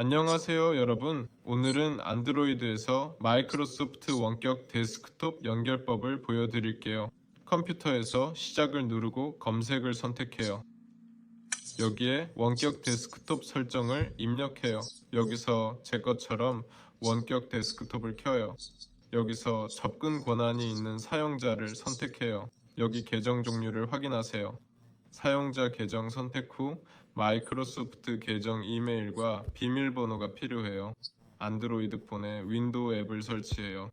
안녕하세요 여러분. 오늘은 안드로이드에서 마이크로소프트 원격 데스크톱 연결법을 보여드릴게요. 컴퓨터에서 시작을 누르고 검색을 선택해요. 여기에 원격 데스크톱 설정을 입력해요. 여기서 제 것처럼 원격 데스크톱을 켜요. 여기서 접근 권한이 있는 사용자를 선택해요. 여기 계정 종류를 확인하세요. 사용자 계정 선택 후 마이크로소프트 계정 이메일과 비밀번호가 필요해요. 안드로이드 폰에 윈도우 앱을 설치해요.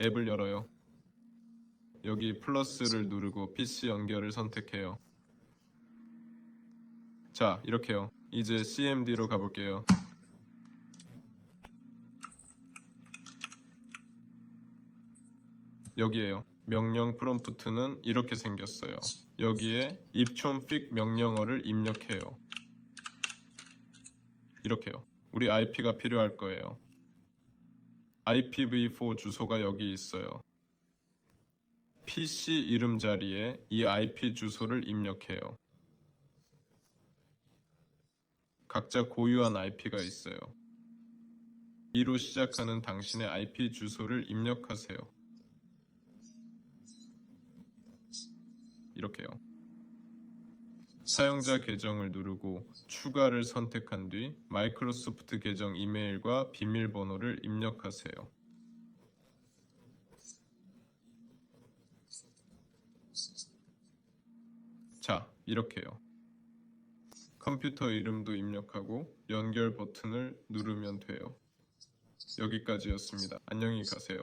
앱을 열어요. 여기 플러스를 누르고 PC 연결을 선택해요. 자, 이렇게요. 이제 CMD로 가볼게요. 여기에요. 명령 프롬프트는 이렇게 생겼어요. 여기에 입촌픽 명령어를 입력해요. 이렇게요. 우리 IP가 필요할 거예요. IPv4 주소가 여기 있어요. PC 이름 자리에 이 IP 주소를 입력해요. 각자 고유한 IP가 있어요. 2로 시작하는 당신의 IP 주소를 입력하세요. 이렇게요. 사용자 계정을 누르고 추가를 선택한 뒤 마이크로소프트 계정 이메일과 비밀번호를 입력하세요. 자, 이렇게요. 컴퓨터 이름도 입력하고 연결 버튼을 누르면 돼요. 여기까지였습니다. 안녕히 가세요.